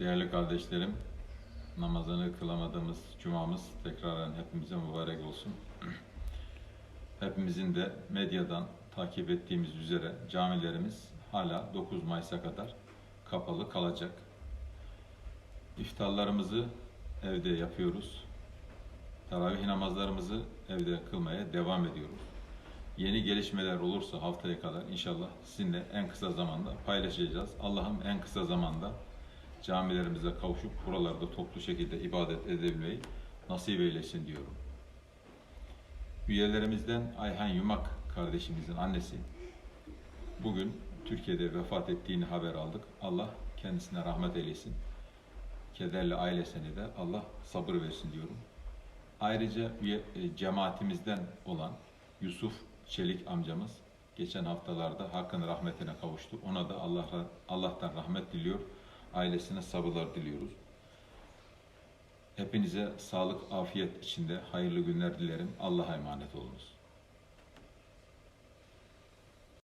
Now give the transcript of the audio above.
Değerli kardeşlerim, namazını kılamadığımız cumamız tekraren hepimize mübarek olsun. Hepimizin de medyadan takip ettiğimiz üzere camilerimiz hala 9 Mayıs'a kadar kapalı kalacak. İftarlarımızı evde yapıyoruz. Teravih namazlarımızı evde kılmaya devam ediyoruz. Yeni gelişmeler olursa haftaya kadar inşallah sizinle en kısa zamanda paylaşacağız. Allah'ım en kısa zamanda camilerimize kavuşup buralarda toplu şekilde ibadet edebilmeyi nasip eylesin diyorum. Üyelerimizden Ayhan Yumak kardeşimizin annesi bugün Türkiye'de vefat ettiğini haber aldık. Allah kendisine rahmet eylesin. Kederli ailesine de Allah sabır versin diyorum. Ayrıca üye, e, cemaatimizden olan Yusuf Çelik amcamız geçen haftalarda hakkın rahmetine kavuştu. Ona da Allah Allah'tan rahmet diliyor. Ailesine sabırlar diliyoruz. Hepinize sağlık, afiyet içinde hayırlı günler dilerim. Allah'a emanet olunuz.